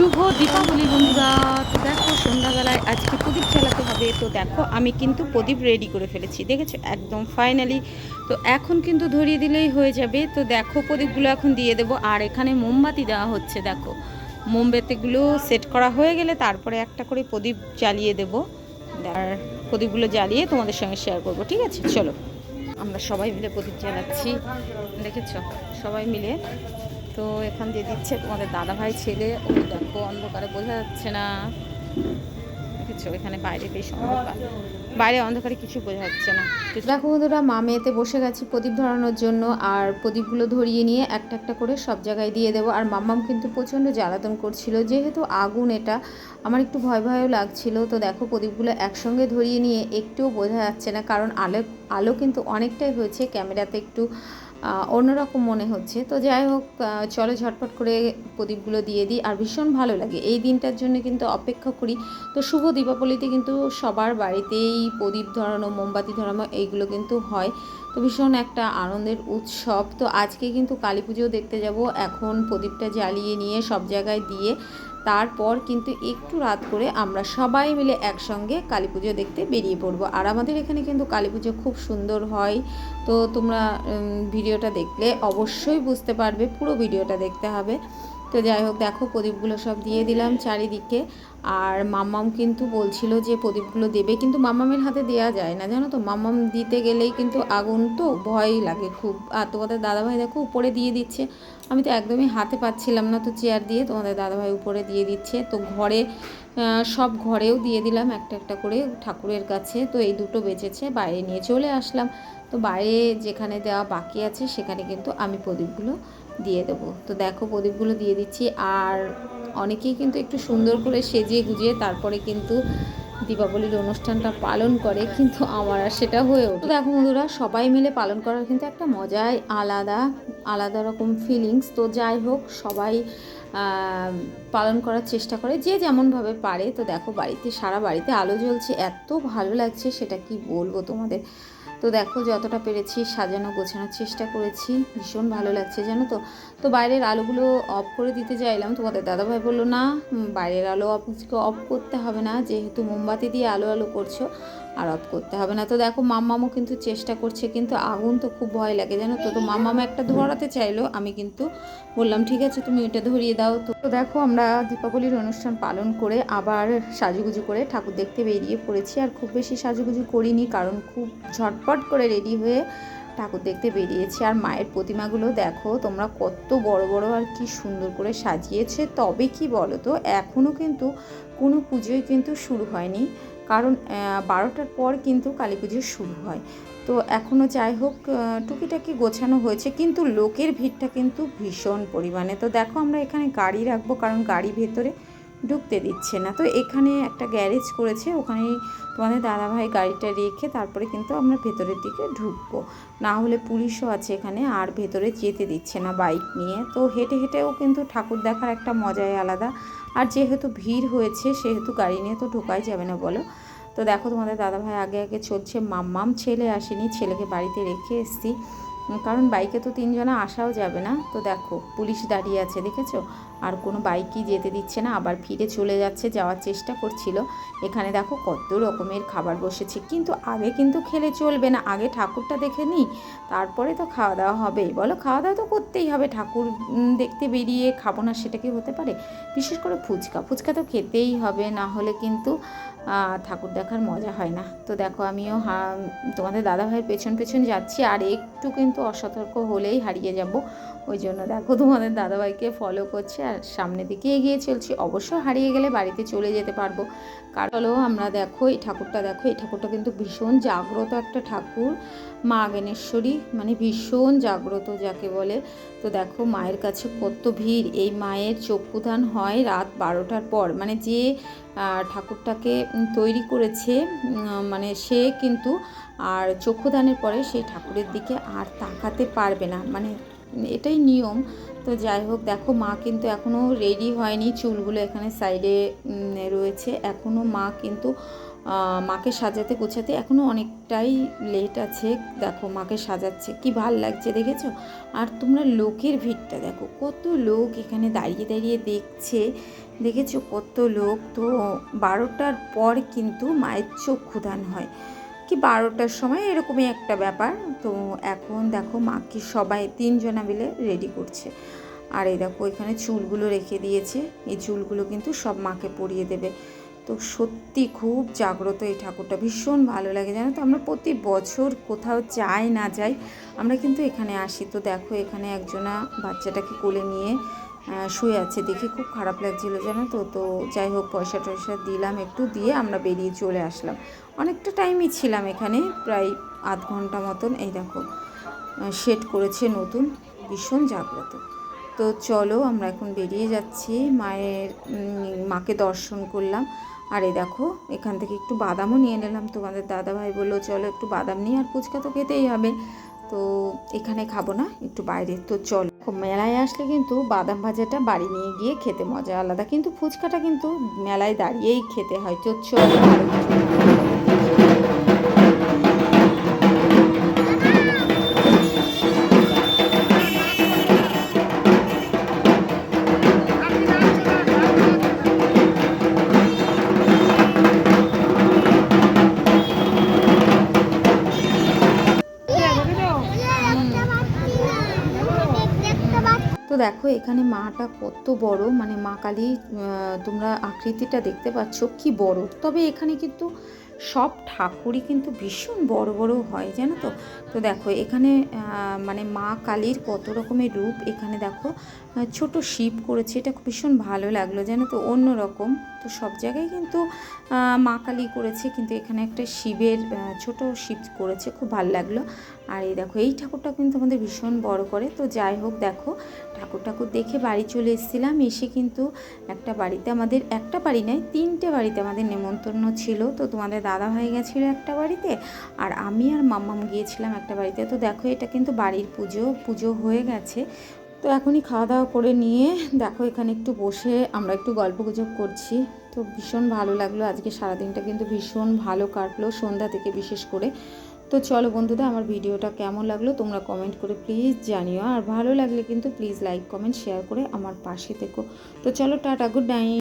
শুভ দীপাবলি বন্ধুরা। তো দেখো, সন্ধ্যাবেলায় আজকে প্রদীপ জ্বালাতে হবে। তো দেখো, আমি কিন্তু প্রদীপ রেডি করে ফেলেছি, দেখেছ? একদম ফাইনালি তো এখন কিন্তু ধরিয়ে দিলেই হয়ে যাবে। তো দেখো, প্রদীপগুলো এখন দিয়ে দেবো। আর এখানে মোমবাতি দেওয়া হচ্ছে, দেখো। মোমবাতিগুলো সেট করা হয়ে গেলে তারপরে একটা করে প্রদীপ জ্বালিয়ে দেবো। আর প্রদীপগুলো জ্বালিয়ে তোমাদের সঙ্গে শেয়ার করব, ঠিক আছে? চলো। আমরা সবাই মিলে প্রদীপ জ্বালাচ্ছি, দেখেছ? সবাই মিলে তো এখান দিয়ে দিচ্ছে তোমাদের দাদাভাই ছেলে। ওই দেখো অন্ধকারে, বোঝা যাচ্ছে না। দেখেছ? এখানে বাইরে বেশ অন্ধকার। বাইরে অন্ধকারে কিছু বোঝা যাচ্ছে না। দেখো বন্ধুরা, মা বসে গেছি প্রদীপ ধরানোর জন্য, আর প্রদীপগুলো ধরিয়ে নিয়ে একটা একটা করে সব জায়গায় দিয়ে দেবো। আর মাম্মাম কিন্তু প্রচণ্ড জ্বালাতন করছিল, যেহেতু আগুন এটা, আমার একটু ভয় ভয়ও লাগছিল। তো দেখো প্রদীপগুলো একসঙ্গে ধরিয়ে নিয়ে, একটুও বোঝা যাচ্ছে না, কারণ আলো আলো কিন্তু অনেকটাই হয়েছে। ক্যামেরাতে একটু অন্যরকম মনে হচ্ছে। তো যাই হোক চলো ঝটপট করে প্রদীপগুলো দিয়ে দিই আর ভীষণ ভালো লাগে। এই দিনটার জন্য কিন্তু অপেক্ষা করি। তো শুভ দীপাবলিতে কিন্তু সবার বাড়িতেই প্রদীপ ধরানো, মোমবাতি ধরানো এইগুলো কিন্তু হয়। তো ভীষণ একটা আনন্দের উৎসব। তো আজকে কিন্তু কালী পুজো দেখতে যাব। এখন প্রদীপটা জ্বালিয়ে নিয়ে সব জায়গায় দিয়ে তারপর কিন্তু একটু রাত করে আমরা সবাই মিলে একসঙ্গে কালী পুজো দেখতে বেরিয়ে পড়ব। আর আমাদের এখানে কিন্তু কালী পুজো খুব সুন্দর হয়। তো তোমরা ভিডিওটা দেখলে অবশ্যই বুঝতে পারবে, পুরো ভিডিওটা দেখতে হবে। তো যাই হোক, দেখো প্রদীপগুলো সব দিয়ে দিলাম চারিদিকে। আর মাম্মাম কিন্তু বলছিল যে প্রদীপগুলো দেবে, কিন্তু মাম্মামের হাতে দেওয়া যায় না। জানো তো, মাম্মাম দিতে গেলেই কিন্তু আগুন তো ভয়ই লাগে খুব। আর তোমাদের দাদাভাই দেখো উপরে দিয়ে দিচ্ছে। আমি তো একদমই হাতে পাচ্ছিলাম না তো চেয়ার দিয়ে, তোমাদের দাদাভাই উপরে দিয়ে দিচ্ছে। তো ঘরে সব ঘরেও দিয়ে দিলাম একটা একটা করে ঠাকুরের কাছে। তো এই দুটো বেঁচেছে, বাইরে নিয়ে চলে আসলাম। তো বাইরে যেখানে দেওয়া বাকি আছে, সেখানে কিন্তু আমি প্রদীপগুলো দিয়ে দেবো। তো দেখো প্রদীপগুলো দিয়ে দিচ্ছি আর অনেকেই কিন্তু একটু সুন্দর করে সেজিয়ে গুজিয়ে তারপরে কিন্তু দীপাবলির অনুষ্ঠানটা পালন করে, কিন্তু আমার আর সেটা হয়ে ওঠে। দেখো বন্ধুরা, সবাই মিলে পালন করার কিন্তু একটা মজাই আলাদা আলাদা রকম ফিলিংস তো যাই হোক, সবাই পালন করার চেষ্টা করে যে যেমনভাবে পারে। তো দেখো বাড়িতে, সারা বাড়িতে আলো জ্বলছে, এত ভালো লাগছে, সেটা কি বলব তোমাদের? তো দেখো যতটা পেরেছি সাজানো, গোছানোর চেষ্টা করেছি। ভীষণ ভালো লাগছে, জানো তো? তো বাইরের আলোগুলো অফ করে দিতে চাইলাম। তোমাদের দাদাভাই বলল, না বাইরের আলো অফ অফ করতে হবে না। যেহেতু মোমবাতি দিয়ে আলো আলো করছ আর করতে হবে। না তো দেখো, মাম্মামও কিন্তু চেষ্টা করছে, কিন্তু আগুন তো খুব ভয় লাগে, জানো তো? তো মাম্মামা একটা ধরাতে চাইলো, আমি কিন্তু বললাম, ঠিক আছে, তুমি ওইটা ধরিয়ে দাও। তো তো দেখো, আমরা দীপাবলির অনুষ্ঠান পালন করে আবার সাজুগুজু করে ঠাকুর দেখতে বেরিয়ে পড়েছি। আর খুব বেশি সাজুগুজু করিনি, কারণ খুব ঝটপট করে রেডি হয়ে ঠাকুর দেখতে বেরিয়েছি। আর মায়ের প্রতিমাগুলো দেখো, তোমরা কত বড় বড় আর কি সুন্দর করে সাজিয়েছে। তবে কি বলো তো এখনও কিন্তু কোনো পুজোই কিন্তু শুরু হয়নি। কারণ বারোটার পর কিন্তু কালী পুজো শুরু হয়। তো এখনও যাই হোক টুকিটাকি গোছানো হয়েছে, কিন্তু লোকের ভিড়টা কিন্তু ভীষণ পরিমাণে। তো দেখো আমরা এখানে গাড়ি রাখব, কারণ গাড়ি ভেতরে ঢুকতে দিচ্ছে না। তো এখানে একটা গ্যারেজ করেছে ওখানেই তোমাদের দাদাভাই গাড়িটা রেখে তারপরে কিন্তু আমরা ভেতরের দিকে ঢুকবো। না হলে পুলিশও আছে এখানে, আর ভেতরে যেতে দিচ্ছে না বাইক নিয়ে। তো হেঁটে হেঁটেও কিন্তু ঠাকুর দেখার একটা মজাই আলাদা। আর যেহেতু ভিড় হয়েছে, সেহেতু গাড়ি নিয়ে তো ঢোকাই যাবে না বলো। তো দেখো তোমাদের দাদাভাই আগে আগে চলছে, মাম্মাম ছেলে আসেনি, ছেলেকে বাড়িতে রেখে এসছি। কারণ বাইকে তো তিনজনা আসাও যাবে না। তো দেখো, পুলিশ দাঁড়িয়ে আছে, দেখেছ? আর কোনো বাইকই যেতে দিচ্ছে না, আবার ফিরে চলে যাচ্ছে, যাওয়ার চেষ্টা করছিল। এখানে দেখো কত রকমের খাবার বসেছে। কিন্তু আগে কিন্তু খেলে চলবে না। আগে ঠাকুরটা দেখে নিই, তারপরে তো খাওয়া দাওয়া হবেই বলো, খাওয়া দাওয়া তো করতেই হবে। ঠাকুর দেখতে বেরিয়ে খাব না, সেটা কি হতে পারে? বিশেষ করে ফুচকা। ফুচকা তো খেতেই হবে, না হলে কিন্তু ঠাকুর দেখার মজা হয় না। তো দেখো আমিও, হা- তোমাদের দাদাভাইয়ের পেছন পেছন যাচ্ছি, আর একটু কিন্তু অসতর্ক হলেই হারিয়ে যাব। ওই জন্য দেখো তোমাদের দাদাভাইকে ফলো করছে আর সামনের দিকে এগিয়ে চলছি। অবশ্য হারিয়ে গেলে বাড়িতে চলে যেতে পারব। কারণ আমরা দেখো, এই ঠাকুরটা দেখো, এই ঠাকুরটা কিন্তু ভীষণ জাগ্রত একটা ঠাকুর। মা জ্ঞানেশ্বরী মানে ভীষণ জাগ্রত যাকে বলে। তো দেখো মায়ের কাছে কত ভিড়। এই মায়ের চক্ষুদান হয় রাত বারোটার পর। মানে যে ঠাকুরটাকে তৈরি করেছে মানে সে কিন্তু আর চক্ষুদানের পরে সেই ঠাকুরের দিকে আর তাকাতে পারবে না। মানে এটাই নিয়ম। তো যাই হোক, দেখো মা কিন্তু এখনও রেডি হয়নি। চুলগুলো এখানে সাইডে রয়েছে। এখনও মা কিন্তু মাকে সাজাতে গোছাতে এখনও অনেকটাই লেট আছে। দেখো মাকে সাজাচ্ছে। কি ভালো লাগছে দেখেছ? আর তোমরা লোকের ভিড়টা দেখো। কত লোক এখানে দাঁড়িয়ে দাঁড়িয়ে দেখছে। দেখেছ কত লোক? তো বারোটার পর কিন্তু মায়ের চোখ ক্ষুধান হয়। কি বারোটার সময় এরকমই একটা ব্যাপার। তো এখন দেখো মাকে সবাই তিনজনা মিলে রেডি করছে। আর এই দেখো এখানে চুলগুলো রেখে দিয়েছে। এই চুলগুলো কিন্তু সব মাকে পরিয়ে দেবে। তো সত্যি খুব জাগ্রত এই ঠাকুরটা। ভীষণ ভালো লাগে, জানো তো? আমরা প্রতি বছর কোথাও যাই না যাই, আমরা কিন্তু এখানে আসি। তো দেখো এখানে একজনা বাচ্চাটাকে কোলে নিয়ে শুয়ে আছে। দেখে খুব খারাপ লাগছিল জানো তো? তো যাই হোক, পয়সা টয়সা দিলাম একটু, দিয়ে আমরা বেরিয়ে চলে আসলাম। অনেকটা টাইমই ছিলাম এখানে, প্রায় আধ ঘণ্টা মতন। এই দেখো সেট করেছে নতুন, ভীষণ জাগ্রত। তো চলো, আমরা এখন বেরিয়ে যাচ্ছি। মায়ের মাকে দর্শন করলাম। আর এই দেখো, এখান থেকে একটু বাদামও নিয়ে নিলাম। তোমাদের দাদা ভাই বলল, চলো একটু বাদাম নিয়ে, আর ফুচকা তো খেতেই হবে। তো এখানে খাব না, একটু বাইরে। তো চলো মেলায় আসলে কিন্তু বাদাম ভাজাটা বাড়ি নিয়ে গিয়ে খেতে মজা আলাদা। কিন্তু ফুচকাটা কিন্তু মেলায় দাঁড়িয়েই খেতে হয়। তো দেখো, এখানে মাটা কত বড়। মানে মা কালী তোমরা আকৃতিটা দেখতে পাচ্ছ, কি বড়। তবে এখানে কিন্তু সব ঠাকুরই কিন্তু ভীষণ বড় বড় হয়, জানো তো? তো দেখো, এখানে মানে মা কালীর কত রকমের রূপ এখানে দেখো ছোট শিব করেছে, এটা ভীষণ ভালো লাগল, জানো তো? অন্য রকম। তো সব জায়গায় কিন্তু মা কালী করেছে, কিন্তু এখানে একটা শিবের ছোট শিব করেছে, খুব ভালো লাগল। আর এই দেখো, এই ঠাকুরটা কিন্তু আমাদের ভীষণ বড় করে। তো যাই হোক, দেখো ঠাকুর ঠাকুর দেখে বাড়ি চলে এসেছিলাম, এসে কিন্তু একটা বাড়িতে আমাদের, একটা বাড়ি নয়, তিনটে বাড়িতে আমাদের নেমন্তন্ন ছিল। তো তোমাদের দাদা ভাই গেছিল একটা বাড়িতে আর আমি আর মাম্মাম গিয়েছিলাম একটা বাড়িতে। তো দেখো, এটা কিন্তু বাড়ির পুজো পুজো হয়ে গেছে। তো এখনই খাওয়া দাওয়া করে নিয়ে দেখো, এখানে একটু বসে আমরা একটু গল্প গুজব করছি। তো ভীষণ ভালো লাগল, আজকে সারাদিনটা কিন্তু ভীষণ ভালো কাটলো সন্ধ্যা থেকে বিশেষ করে। তো চলো বন্ধুরা, আমার ভিডিওটা কেমন লাগল তোমরা কমেন্ট করে প্লিজ জানিও। আর ভালো লাগলে কিন্তু প্লিজ লাইক কমেন্ট শেয়ার করে আমার পাশে থেকো। তো চলো, টাটা গুড নাইট